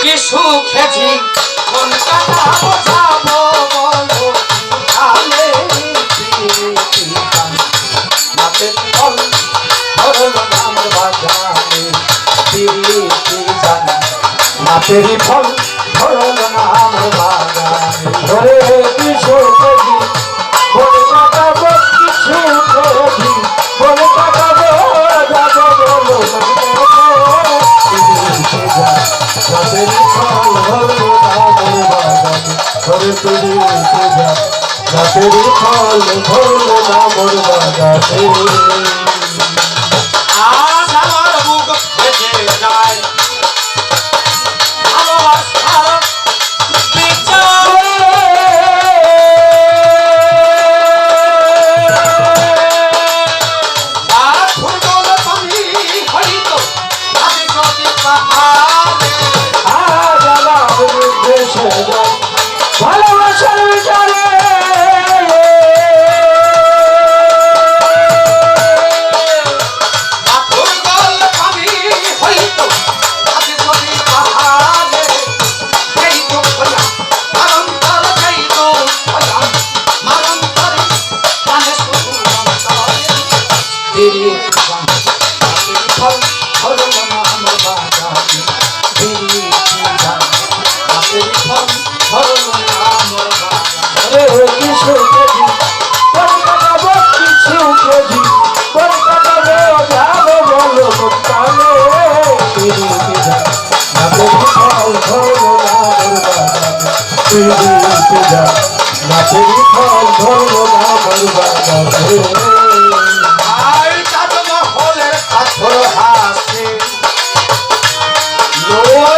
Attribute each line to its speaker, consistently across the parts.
Speaker 1: কি সুখেছি কোন কাটা বলো আলে নাচের ফল ধরল নাম বাজানে পিরিতি জানি নাচেরই ফল, ধরল নাম বাজানে
Speaker 2: ধরে ধরে তুলি পূজা ফল হলো নামের বাগানে
Speaker 1: আজ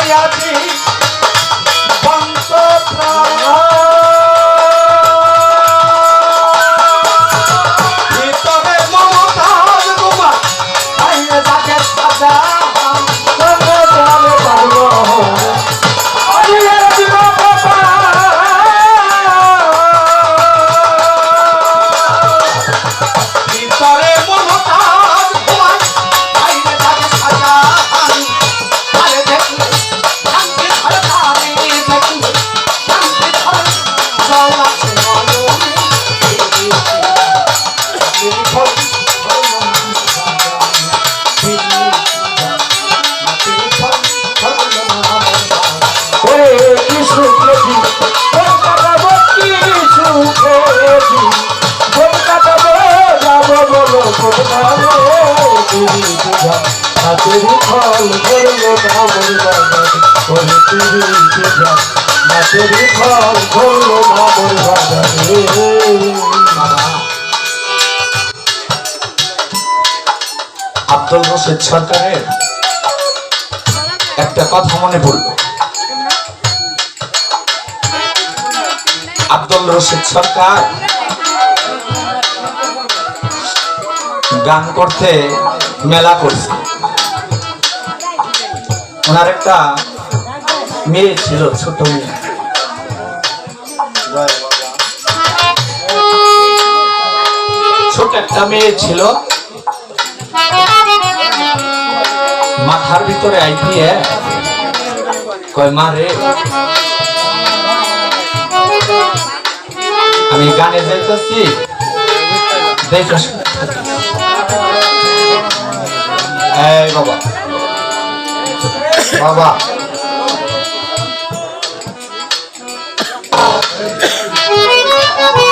Speaker 1: লোয়াদি
Speaker 2: নাচের ফল বাগানে
Speaker 1: আব্দুল রশিদ সরকারের একটা কথা মনে পড়ল। আব্দুল রশিদ সরকার গান করতে মেলা করছে। ওনার একটা মেয়ে ছিল, ছোট মেয়ে। ছোট একটা মেয়ে ছিল। মাথার ভিতরে আইপিয়ে কয়, মা রে, আমি গানে যাইতেছি। দেখো বাবা। বাবা।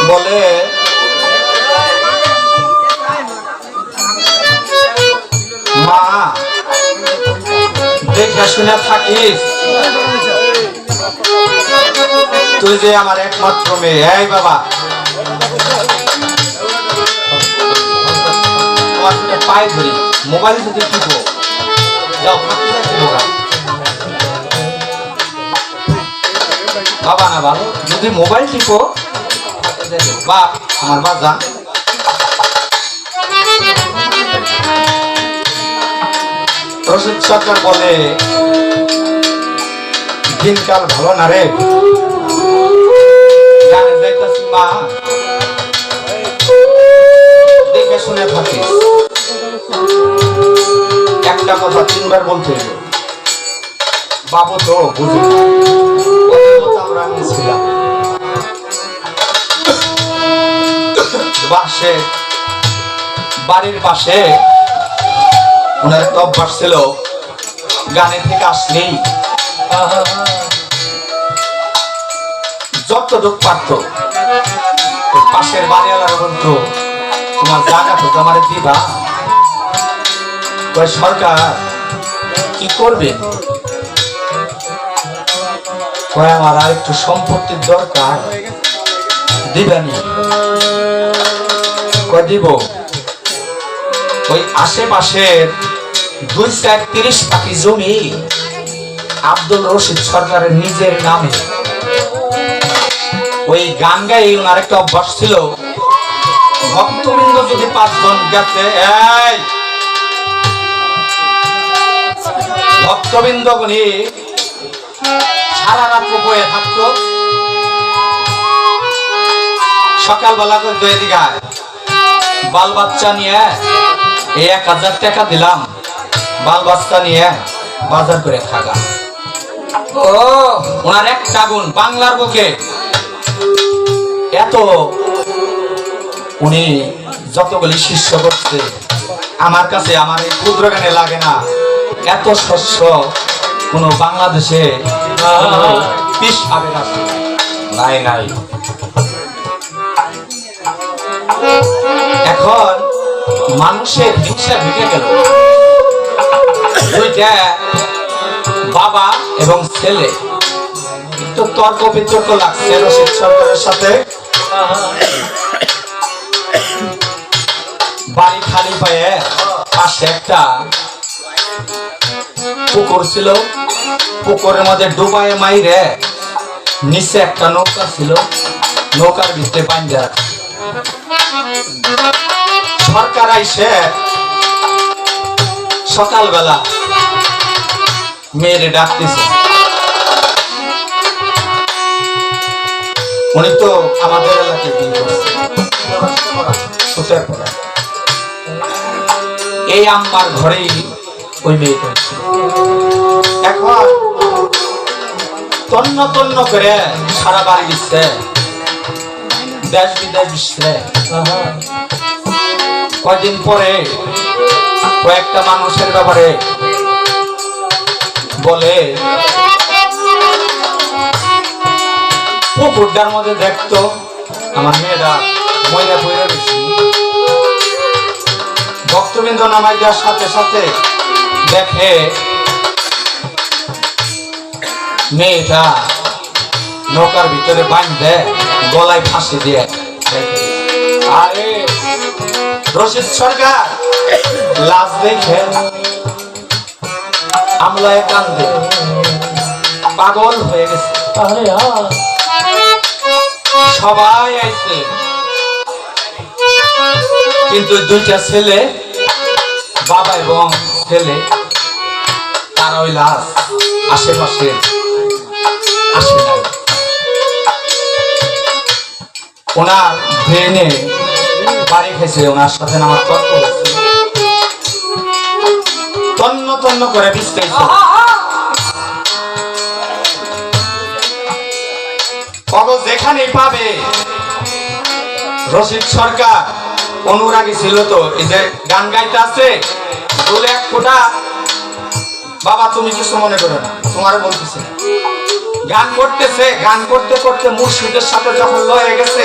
Speaker 1: বলে, মা দেখে শুনে থাকিস? তুই যে আমার একমাত্র মেয়ে, এই বাবা। তোমার পায়ে ধরি মোবাইল যদি টিপো যাও মোবাইল বাবা না ভালো যদি মোবাইল টিপো বা আমার বা যা রশিদ সরকার বলে, দিনকাল ভালো না রে। দেখে শুনে থাকিস। একটা কথা তিনবার বলতে বাবু তো বুঝি আমরা ছিলাম পাশে বাড়ির পাশে ওনার একটা অভ্যাস ছিল থেকে আসলেই যতটুক পারতো পাশের বাড়িওয়ালার বলতো তোমার জায়গা তো তোমার দিবা। সরকার, কি করবে? আমার আর একটু সম্পত্তির দরকার। দিবেনি। দিব? ওই আশেপাশের দুই চার তিরিশ পাখি জমি আব্দুল রশিদ সরকারের নিজের নামে। ওই গান গায়ে ওনার একটা অভ্যাস ছিল। ভক্তবৃন্দ যদি পাঁচজন গেছে ভক্তবৃন্দ গুলি সারা বয়ে থাকতো। সকালবেলা করে দুই দিঘায় বাল বাচ্চা নিয়ে এক হাজার টাকা দিলাম। বাল বাচ্চা নিয়ে বাজার করে থাকা ও, ওনার একটা গুণ, বাংলার বুকে। এত উনি যতগুলি শিষ্য করছে, আমার কাছে আমার এই ক্ষুদ্র গানে লাগে না। এত শস্য কোন বাংলাদেশে এখন মানুষের হিংসা ঢুকে গেল। বাবা এবং ছেলে। তো তর্ক বিতর্ক লাগছে রশিদ সরকারের সাথে। বাড়ি খালি পায়ে পাশে একটা পুকুর ছিল, পুকুরের মধ্যে ডুবায় মাইরে নিচে একটা নৌকা ছিল, নৌকার ভিতরে পাঞ্জা সরকার আইসে সকালবেলা মেয়েরে ডাকতেছে উনি তো আমাদের এলাকায় বিয়ে করছে। এই আম্মার ঘরেই ওই মেয়েটা। এখন তন্ন তন্ন করে সারা বাড়ি দিচ্ছে। দেশ বিদেশ দিচ্ছে। কয়দিন পরে কয়েকটা মানুষের ব্যাপারে বলে পুকুরটার মধ্যে দেখতো আমার মেয়েরা ময়রা বইরা বেশি ভক্তবৃন্দ নামাই দেওয়ার সাথে সাথে দেখে মেয়েটা নৌকার ভিতরে বাঁধে গলায় ফাঁসি দিয়ে। আরে রশিদ সরকার লাশ দেখে আমলায় কান্দে। পাগল হয়ে গেছে। সবাই আইছে। কিন্তু দুইটা ছেলে বাবা এবং ছেলে ওই আশেপাশে আসে নাই। ওনার বাড়ি খেয়েছে ওনার সাথে আমার তর্ক তন্ন তন্ন করে পাবে, রশিদ সরকার অনুরাগী ছিল তো, এই যে গান গাইতে আছে এক ফোঁটা বাবা, তুমি কিছু মনে করো না, তোমার বলতেছে। গান করতেছে, গান করতে করতে মুর্শিদের সাথে যখন লয়ে গেছে,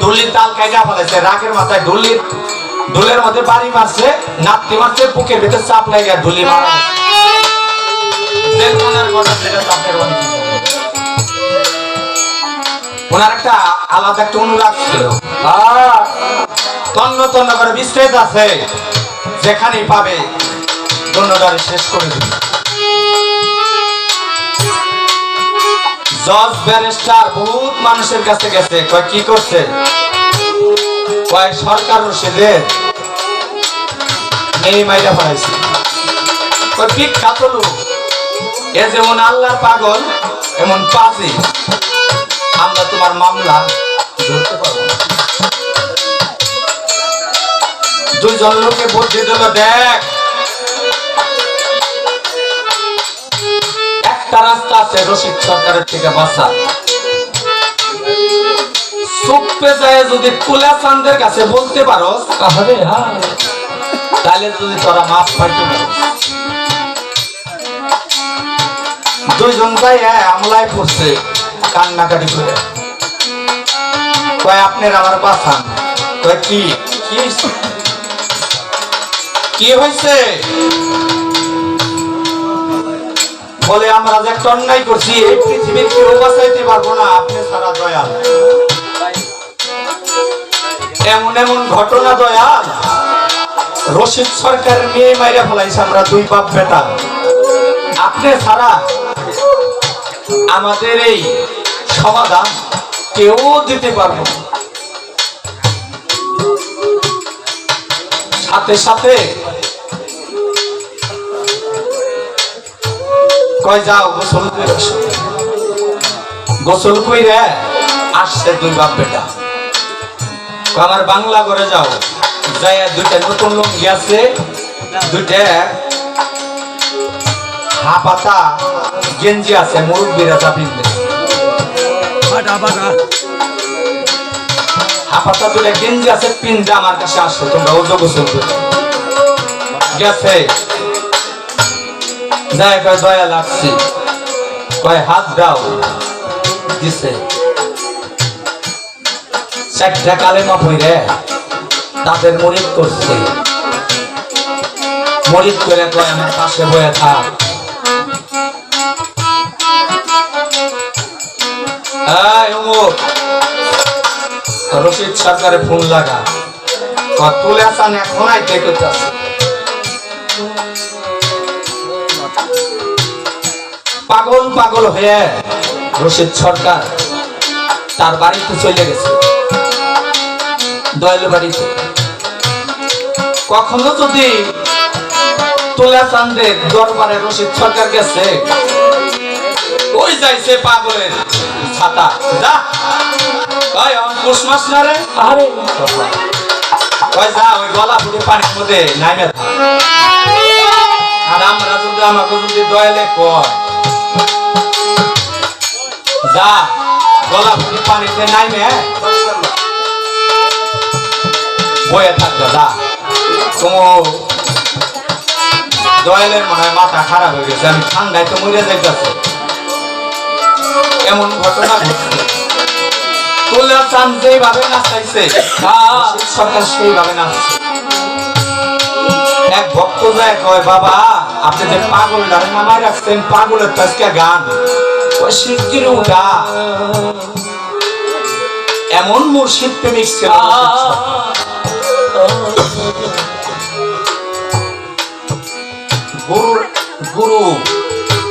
Speaker 1: ডুলির তাল কাইটা ফেলেছে রাগের মাথায় ডুলির, ডুলের মধ্যে বাড়ি মারছে নাপতি মারছে, বুকের ভিতরে চাপ লাগে ডুলি মারা ওনার একটা আলাদা একটা অনুরাগ ছিল। তন্ন তন্ন করে বিস্তারিত আছে, যেখানেই পাবে শেষ করে জজ ব্যারিস্টার বহুত মানুষের কাছে গেছে। কয়, কি করছে? কয়, সরকার কয় এ যেমন আল্লাহর পাগল, এমন পাজি। আমরা তোমার মামলা ধরতে পারব। দুইজন লোকে বুদ্ধি দেখ। একটা রাস্তা আছে রশিদ সরকারের থেকে বাঁচা। চুপে যায় যদি কুলা চান্দের কাছে বলতে পারো
Speaker 2: আরে হ্যাঁ।
Speaker 1: তাহলে যদি তোরা মাপ পাইতে পারো দুইজন যাই হ্যাঁ আমলায় পড়ছে কান্নাকাটি করে। কয় আপনার আমার বাঁচান। কয় কি? কি হয়েছে বলে আমরা যে একটা অন্যায় করছি, এই পৃথিবীর কেউ বাঁচাইতে পারব না, আপনি সারা দয়াল এমন এমন ঘটনা দয়াল। রশিদ সরকারের মেয়ে মাইরা ফেলাইছে, আমরা দুই বাপ বেটা। আপনি ছাড়া আমাদের এই সমাধান কেউ দিতে পারব সাথে সাথে কয় যাও গোসল করে আসো। গোসল কইরে আসছে দুই বাপ বেটা আমার বাংলা করে যাও। যাই দুইটা নতুন লুঙ্গি আছে দুইটা হাপাতা গেঞ্জি আছে মুরব্বীরা যা পিনবে। হাপাতা দুইটা গেঞ্জি আছে পিনতে আমার কাছে আসো তোমরা ওজো গোসল করে। গেছে যাই কয় দয়া লাগছে কয় হাত দাও। দিছে। চারটা কালেমা পইরে তাদের মরিদ করছে। মরিদ করে কয়, আমার পাশে থাক। রশিদ সরকারে ফোন লাগা। তুলে আসান, এখন আইতে করতেছে পাগল পাগল হয়ে রশিদ সরকার তার বাড়িতে চলে গেছে। দয়াল বাড়িতে। কখনো যদি তোলা চান্দের দরবারে রশিদ সরকার গেছে ওই যাইছে পাগলের ছাতা। যা। ওই অঙ্কুশ মাস না রে?
Speaker 2: আরে।
Speaker 1: ওই যা ওই গলা ফুটে পানির মধ্যে নামে আর আমরা যদি আমাকে যদি দয়ালে কয় যা, গলা ফুটে পানিতে নামে বয়ে থাকবে যা তোমার দয়ালের মনে হয় মাথা খারাপ হয়ে গেছে, আমি ঠান্ডায় তো মরে যাইতেছে। এমন ঘটনা ঘটছে। তোলা চান যেভাবে নাচাইছে সরকার সেইভাবে নাচছে এক ভক্ত যায় কয়, বাবা আপনি যে পাগল ডারে নামায় রাখছেন, পাগলের তো আজকে গান। ওই শিগগির উঠা এমন মুর্শিদ প্রেমিক ছিল সরকার। গুরু,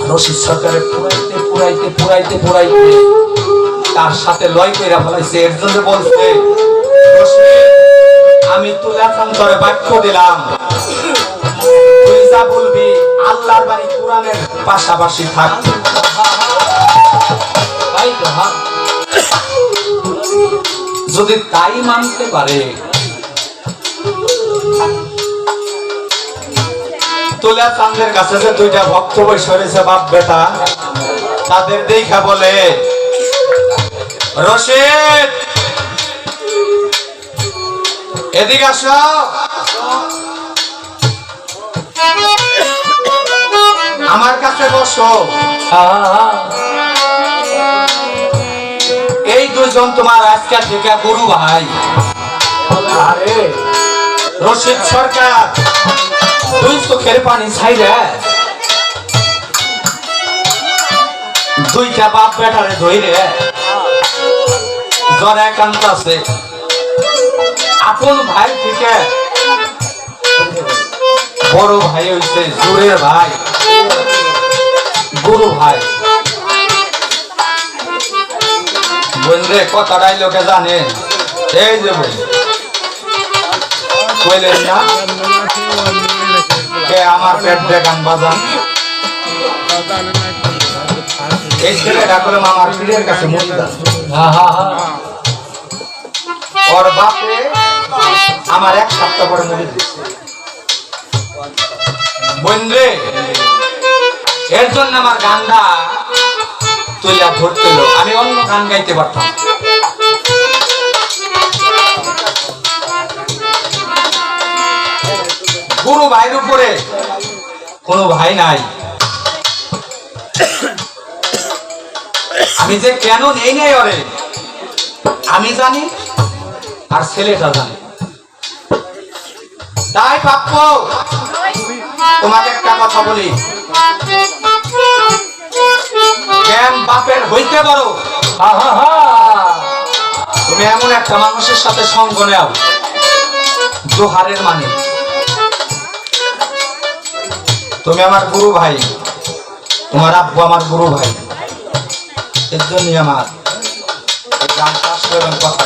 Speaker 1: রশিদ সরকারের পুরাইতে পুরাইতে পুরাইতে পুরাইতে তার সাথে লয় কইরা ফেলাইছে। এর জন্য বলছে আমি তুলা চান্তরে বাক্য দিলাম। যা বলবি, আল্লাহর বাণী কোরআনের পাশাপাশি থাক। যদি তাই মানতে পারে, তুলা চান্দের কাছে যে দুইটা ভক্ত বাপ বেটা, তাদের দেখা বলে, রশিদ, এদিকে আসো আমার কাছে বসো। এই দুজন তোমার আজকের থেকে গুরু ভাই।
Speaker 2: আরে।
Speaker 1: রশিদ সরকার দুই চোখের পানি ছাইরে দুইটা বাপ বেটারে ধইরে। জ্বর একান্ত আছে। আপন ভাই থেকে বড় ভাই হইছে জোরের ভাই। গুরু ভাই। বন্ধে কথাটাই লোকে জানে। এই যে বই না? কে আমার পেট দেখান বাজান? এই ছেলেটা করে আমার পীরের কাছে ওর বাপে আমার এক সপ্তাহ পরে মুড়ি দিচ্ছে বন্ধে এর জন্য আমার গানটা তুইলা ধরতেল আমি অন্য গান গাইতে পারতাম। গুরু ভাইয়ের উপরে কোনো ভাই নাই। আমি যে কেন নেই নেই অরে আমি জানি আর ছেলেটা জানে। তাই পাপ্প তোমাকে একটা কথা বলি। কেন বাপের হইতে পারো? তুমি এমন একটা মানুষের সাথে সঙ্গ নেও, জোহারের মানে। তুমি আমার গুরু ভাই, তোমার আব্বু আমার গুরু ভাই। এর জন্যই আমার গানটা আসলো এবং কথা।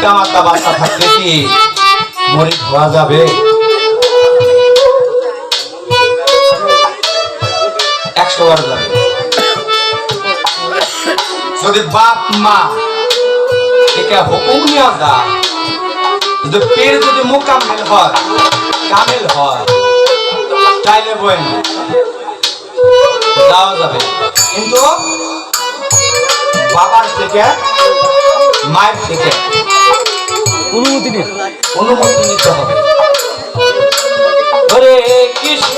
Speaker 1: পিতা মাতা থাকলে কি মরি ধোয়া যাবে? যদি বাপ মা থেকে হুকুম নেওয়া যায়, যদি পের যদি মোকামেল হয়, কামেল হয় তাইলে বইন। যাওয়া যাবে। কিন্তু বাবার থেকে, মায়ের থেকে
Speaker 2: অনুমতি নিতে
Speaker 1: অনুমতি নিতে হবে।
Speaker 2: ওরে কিছু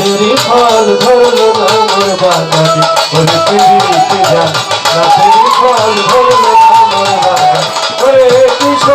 Speaker 2: নাতেরি ফল, ধরলো আমার বাগানে। ওরে পিড়িতে যান নাতেরি ফল, ধরলো আমার বাগানে। ওরে কিছু